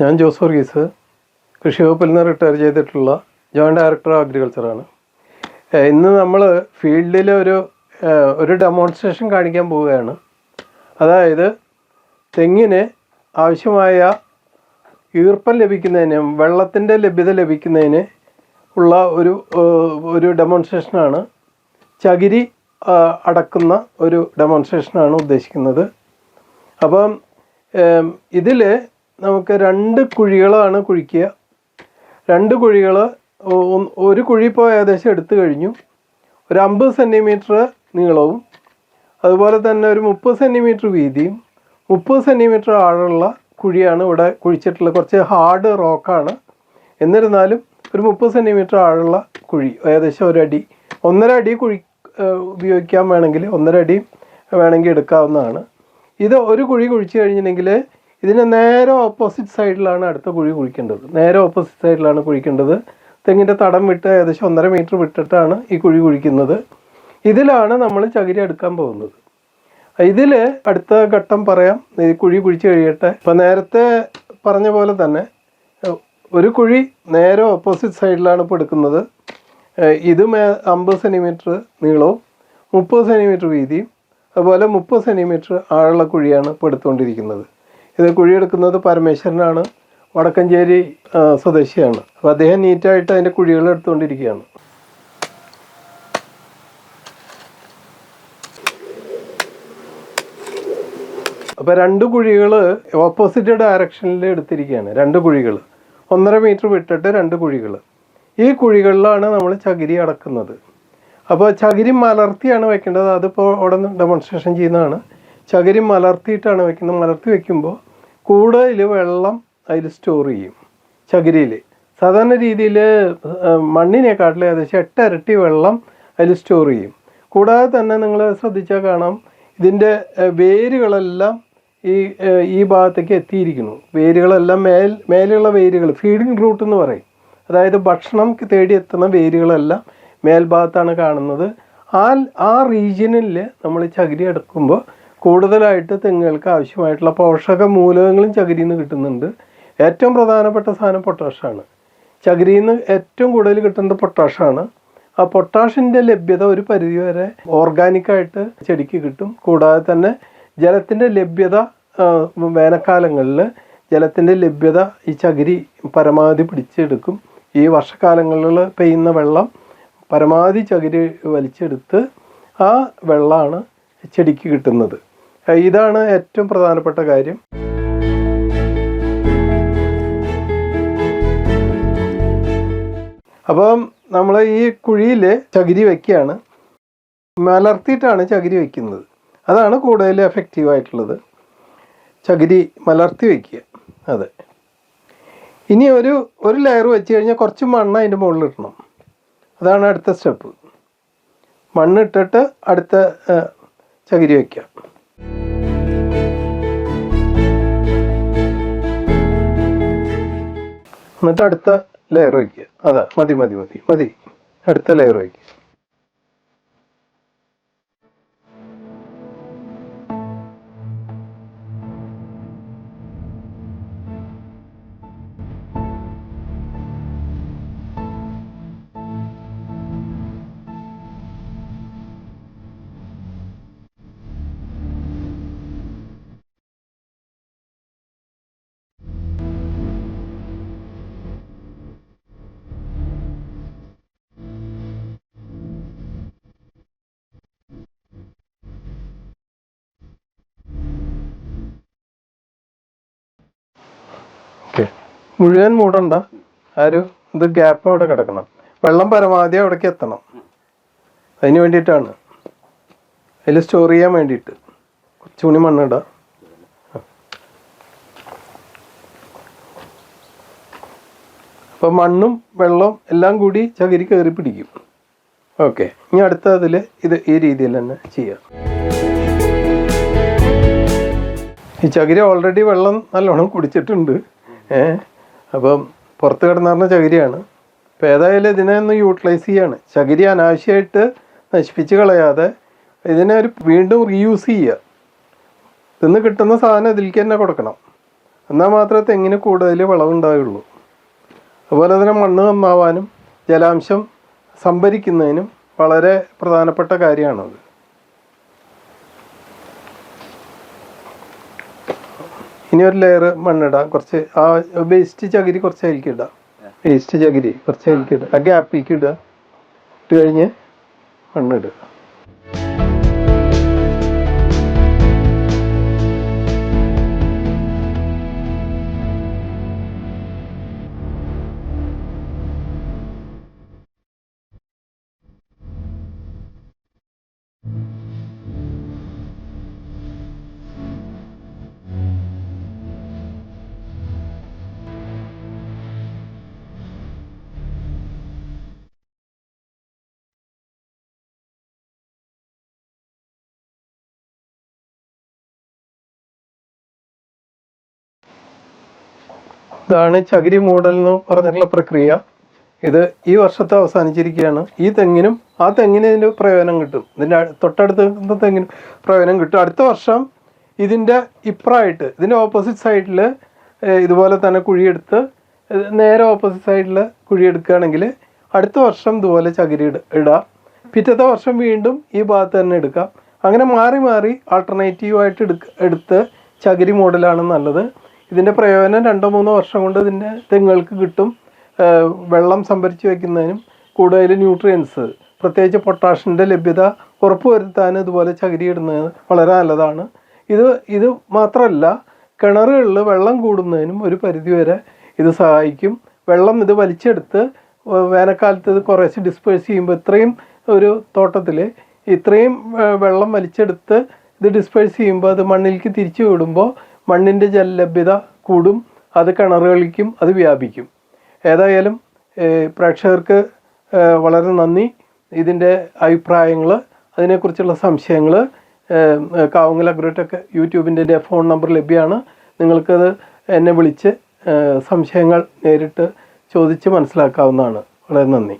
ഞാൻ ജോസ് വർഗീസ് കൃഷി വകുപ്പിൽ നിന്ന് റിട്ടയർ ചെയ്തിട്ടുള്ള ജോയിന്റ് ഡയറക്ടർ അഗ്രികൾച്ചറാണ് ഇന്ന് നമ്മൾ ഫീൽഡിൽ ഒരു ഒരു ഡെമോൺസ്ട്രേഷൻ കാണിക്കാൻ പോവുകയാണ്. അതായത് തെങ്ങിന് ആവശ്യമായ ഈർപ്പം ലഭിക്കുന്നതിന് വെള്ളത്തിന്റെ ലഭ്യത ലഭിക്കുന്നതിന് ഉള്ള ഒരു ഒരു ഡെമോൺസ്ട്രേഷനാണ് ചകിരി അടക്കുന്ന ഒരു ഡെമോൺസ്ട്രേഷനാണ് ഉദ്ദേശിക്കുന്നത്. അപ്പം ഇതിൽ നമുക്ക് രണ്ട് കുഴികളാണ് കുഴിക്കുക. രണ്ട് കുഴികൾ ഒരു കുഴി ഇപ്പോൾ ഏകദേശം എടുത്തു കഴിഞ്ഞു. ഒരു അമ്പത് സെന്റിമീറ്റർ നീളവും അതുപോലെ തന്നെ ഒരു മുപ്പത് സെന്റിമീറ്റർ വീതിയും മുപ്പത് സെന്റിമീറ്റർ ആഴമുള്ള കുഴിയാണ് ഇവിടെ കുഴിച്ചിട്ടുള്ളത്. കുറച്ച് ഹാർഡ് റോക്കാണ്. എന്നിരുന്നാലും ഒരു മുപ്പത് സെന്റിമീറ്റർ ആഴമുള്ള കുഴി ഏകദേശം ഒരടി ഒന്നര അടി കുഴി ഉപയോഗിക്കാൻ വേണമെങ്കിൽ ഒന്നര അടി വേണമെങ്കിൽ എടുക്കാവുന്നതാണ്. ഇത് ഒരു കുഴി കുഴിച്ചു കഴിഞ്ഞിട്ടുണ്ടെങ്കിൽ ഇതിന് നേരെ ഓപ്പോസിറ്റ് സൈഡിലാണ് അടുത്ത കുഴി കുഴിക്കേണ്ടത്. നേരെ ഓപ്പോസിറ്റ് സൈഡിലാണ് കുഴിക്കേണ്ടത്. തെങ്ങിന്റെ തടം വിട്ട് ഏകദേശം ഒന്നര മീറ്റർ വിട്ടിട്ടാണ് ഈ കുഴി കുഴിക്കുന്നത്. ഇതിലാണ് നമ്മൾ ചകിരി എടുക്കാൻ പോകുന്നത്. ഇതിൽ അടുത്ത ഘട്ടം പറയാം. ഈ കുഴി കുഴിച്ച് കഴിയട്ടെ. ഇപ്പം നേരത്തെ പറഞ്ഞ പോലെ തന്നെ ഒരു കുഴി നേരെ ഓപ്പോസിറ്റ് സൈഡിലാണ് ഇപ്പോൾ എടുക്കുന്നത്. ഇതും അമ്പത് സെന്റിമീറ്റർ നീളവും മുപ്പത് സെന്റിമീറ്റർ വീതിയും അതുപോലെ മുപ്പത് സെന്റിമീറ്റർ ആഴമുള്ള കുഴിയാണ് ഇപ്പോൾ എടുത്തുകൊണ്ടിരിക്കുന്നത്. ഇത് കുഴിയെടുക്കുന്നത് പരമേശ്വരനാണ്. വടക്കഞ്ചേരി സ്വദേശിയാണ്. അപ്പോൾ അദ്ദേഹം നീറ്റായിട്ട് അതിന്റെ കുഴികൾ എടുത്തുകൊണ്ടിരിക്കുകയാണ്. അപ്പോൾ രണ്ട് കുഴികൾ ഓപ്പോസിറ്റ് ഡയറക്ഷനിൽ എടുത്തിരിക്കുകയാണ്. രണ്ട് കുഴികൾ ഒന്നര മീറ്റർ വിട്ടിട്ട് രണ്ട് കുഴികൾ ഈ കുഴികളിലാണ് നമ്മൾ ചകിരി അടക്കുന്നത്. അപ്പോൾ ചകിരി മലർത്തിയാണ് വെക്കേണ്ടത്. അതിപ്പോൾ അവിടെ ഡെമോൺസ്ട്രേഷൻ ചെയ്യുന്നതാണ്. ചകിരി മലർത്തിയിട്ടാണ് വെക്കുന്നത്. മലർത്തി വെക്കുമ്പോൾ കൂടുതൽ വെള്ളം അതിൽ സ്റ്റോർ ചെയ്യും ചകിരിയിൽ സാധാരണ രീതിയിൽ മണ്ണിനെക്കാട്ടിൽ ഏകദേശം എട്ട് ഇരട്ടി വെള്ളം അതിൽ സ്റ്റോർ ചെയ്യും. കൂടാതെ തന്നെ നിങ്ങൾ ശ്രദ്ധിച്ചാൽ കാണാം ഇതിന്റെ വേരുകളെല്ലാം ഈ ഈ ഭാഗത്തേക്ക് എത്തിയിരിക്കുന്നു. വേരുകളെല്ലാം മേൽ മേലെയുള്ള വേരുകൾ ഫീഡിംഗ് റൂട്ട് എന്ന് പറയും. അതായത് ഭക്ഷണം തേടി എത്തുന്ന വേരുകളെല്ലാം മേൽഭാഗത്താണ് കാണുന്നത്. ആ ആ റീജിയനിൽ നമ്മൾ ചകിരി എടുക്കുമ്പോൾ കൂടുതലായിട്ട് തെങ്ങുകൾക്ക് ആവശ്യമായിട്ടുള്ള പോഷക മൂലകങ്ങളും ചകിരിയിൽ നിന്ന് കിട്ടുന്നുണ്ട്. ഏറ്റവും പ്രധാനപ്പെട്ട സാധനം പൊട്ടാഷാണ് ചകിരിയിൽ നിന്ന് ഏറ്റവും കൂടുതൽ കിട്ടുന്നത് പൊട്ടാഷാണ് ആ പൊട്ടാഷിന്റെ ലഭ്യത ഒരു പരിധിവരെ ഓർഗാനിക്കായിട്ട് ചെടിക്ക് കിട്ടും. കൂടാതെ തന്നെ ജലത്തിന്റെ ലഭ്യത വേനൽക്കാലങ്ങളിൽ ജലത്തിന്റെ ലഭ്യത ഈ ചകിരി പരമാവധി പിടിച്ചെടുക്കും. ഈ വർഷക്കാലങ്ങളിൽ പെയ്യുന്ന വെള്ളം പരമാവധി ചകിരി വലിച്ചെടുത്ത് ആ വെള്ളമാണ് ചെടിക്ക് കിട്ടുന്നത്. ഇതാണ് ഏറ്റവും പ്രധാനപ്പെട്ട കാര്യം. അപ്പം നമ്മൾ ഈ കുഴിയിൽ ചകിരി വയ്ക്കുകയാണ് മലർത്തിയിട്ടാണ് ചകിരി വയ്ക്കുന്നത് അതാണ് കൂടുതൽ എഫക്റ്റീവ് ആയിട്ടുള്ളത് ചകിരി മലർത്തി വയ്ക്കുക അതെ. ഇനി ഒരു ഒരു ലെയർ വെച്ച് കഴിഞ്ഞാൽ കുറച്ച് മണ്ണ് അതിന്റെ മുകളിൽ ഇടണം. അതാണ് അടുത്ത സ്റ്റെപ്പ്. മണ്ണിട്ടിട്ട് അടുത്ത ചകിരി വയ്ക്കുക എന്നിട്ട് അടുത്ത ലെയർ വയ്ക്കുക. അതാ മതി മതി മതി മതി. അടുത്ത ലെയർ വയ്ക്കുക. മുഴുവൻ മൂടണ്ട. ഒരു ഇത് ഗ്യാപ്പ് അവിടെ കിടക്കണം. വെള്ളം പരമാവധി അവിടേക്ക് എത്തണം. അതിന് വേണ്ടിയിട്ടാണ്. അതിൽ സ്റ്റോർ ചെയ്യാൻ വേണ്ടിയിട്ട്. കുറച്ചുകൂടി മണ്ണിടാം അപ്പോൾ മണ്ണും വെള്ളവും എല്ലാം കൂടി ചകിരി കയറി പിടിക്കും. ഓക്കെ ഇനി അടുത്ത അതിൽ ഇത് ഈ രീതിയിൽ തന്നെ ചെയ്യാം. ഈ ചകിരി ഓൾറെഡി വെള്ളം നല്ലോണം കുടിച്ചിട്ടുണ്ട്. ഏ? അപ്പം പുറത്ത് കിടന്നിരുന്ന ചകിരിയാണ്. അപ്പോൾ ഏതായാലും ഇതിനെ ഒന്ന് യൂട്ടിലൈസ് ചെയ്യാണ്. ചകിരി അനാവശ്യമായിട്ട് നശിപ്പിച്ച് കളയാതെ ഇതിനെ ഒരു വീണ്ടും റീയൂസ് ചെയ്യുക. ഇതിന്ന് കിട്ടുന്ന സാധനം ഇതിലേക്ക് തന്നെ കൊടുക്കണം. എന്നാൽ മാത്രമേ തെങ്ങിന് കൂടുതൽ വിളവുണ്ടാവുള്ളൂ. അതുപോലെ തന്നെ മണ്ണ് നന്നാവാനും ജലാംശം സംഭരിക്കുന്നതിനും വളരെ പ്രധാനപ്പെട്ട കാര്യമാണത്. ഇനി ഒരു ലെയർ മണ്ണിടാം കുറച്ച് ആ വേസ്റ്റ് ചകിരി കുറച്ച് അരിക്കും ഇടാം വേസ്റ്റ് ചകിരി കുറച്ച് അരിക്കും ഇടുക ആ ഗ്യാപ്പിലേക്ക് ഇടുക. ഇട്ട് കഴിഞ്ഞ് മണ്ണിടുക ഇതാണ് ചകിരി മൂടൽ എന്ന് പറഞ്ഞിട്ടുള്ള പ്രക്രിയ. ഇത് ഈ വർഷത്തെ അവസാനിച്ചിരിക്കുകയാണ്. ഈ തെങ്ങിനും ആ തെങ്ങിന് ഇതിന്റെ പ്രയോജനം കിട്ടും. ഇതിന്റെ തൊട്ടടുത്ത് തെങ്ങിനും പ്രയോജനം കിട്ടും. അടുത്ത വർഷം ഇതിന്റെ ഇപ്പറായിട്ട് ഇതിന്റെ ഓപ്പോസിറ്റ് സൈഡിൽ ഇതുപോലെ തന്നെ കുഴിയെടുത്ത് നേരെ ഓപ്പോസിറ്റ് സൈഡിൽ കുഴിയെടുക്കുകയാണെങ്കിൽ അടുത്ത വർഷം ഇതുപോലെ ചകിരി ഇടാം പിറ്റത്തെ വർഷം വീണ്ടും ഈ ഭാഗത്ത് തന്നെ എടുക്കാം. അങ്ങനെ മാറി മാറി ആൾട്ടർനേറ്റീവായിട്ട് എടുക്ക എടുത്ത് ചകിരി മോഡലാണ് നല്ലത്. ഇതിന്റെ പ്രയോജനം രണ്ടോ മൂന്നോ വർഷം കൊണ്ട് ഇതിന്റെ തെങ്ങുകൾക്ക് കിട്ടും. വെള്ളം സംഭരിച്ച് വയ്ക്കുന്നതിനും കൂടുതൽ ന്യൂട്രിയൻസ് പ്രത്യേകിച്ച് പൊട്ടാഷിന്റെ ലഭ്യത ഉറപ്പുവരുത്താൻ ഇതുപോലെ ചകിരി ഇടുന്നത് വളരെ നല്ലതാണ്. ഇത് ഇത് മാത്രമല്ല കിണറുകളിൽ വെള്ളം കൂടുന്നതിനും ഒരു പരിധിവരെ ഇത് സഹായിക്കും. വെള്ളം ഇത് വലിച്ചെടുത്ത് വേനൽക്കാലത്ത് ഇത് കുറേശ്ശെ ഡിസ്പേഴ്സ് ചെയ്യുമ്പോൾ ഇത്രയും ഒരു തോട്ടത്തിൽ ഇത്രയും വെള്ളം വലിച്ചെടുത്ത് ഇത് ഡിസ്പേഴ്സ് ചെയ്യുമ്പോൾ അത് മണ്ണിലേക്ക് തിരിച്ചു വിടുമ്പോൾ മണ്ണിന്റെ ജലലഭ്യത കൂടും അത് കിണറുകളിലേക്കും അത് വ്യാപിക്കും. ഏതായാലും പ്രേക്ഷകർക്ക് വളരെ നന്ദി. ഇതിന്റെ അഭിപ്രായങ്ങൾ അതിനെക്കുറിച്ചുള്ള സംശയങ്ങൾ കാവുങ്ങൽ അഗ്രോടെക് യൂട്യൂബിന്റെ ഫോൺ നമ്പർ ലഭ്യമാണ് നിങ്ങൾക്കത് എന്നെ വിളിച്ച് സംശയങ്ങൾ നേരിട്ട് ചോദിച്ച് മനസ്സിലാക്കാവുന്നതാണ്. വളരെ നന്ദി.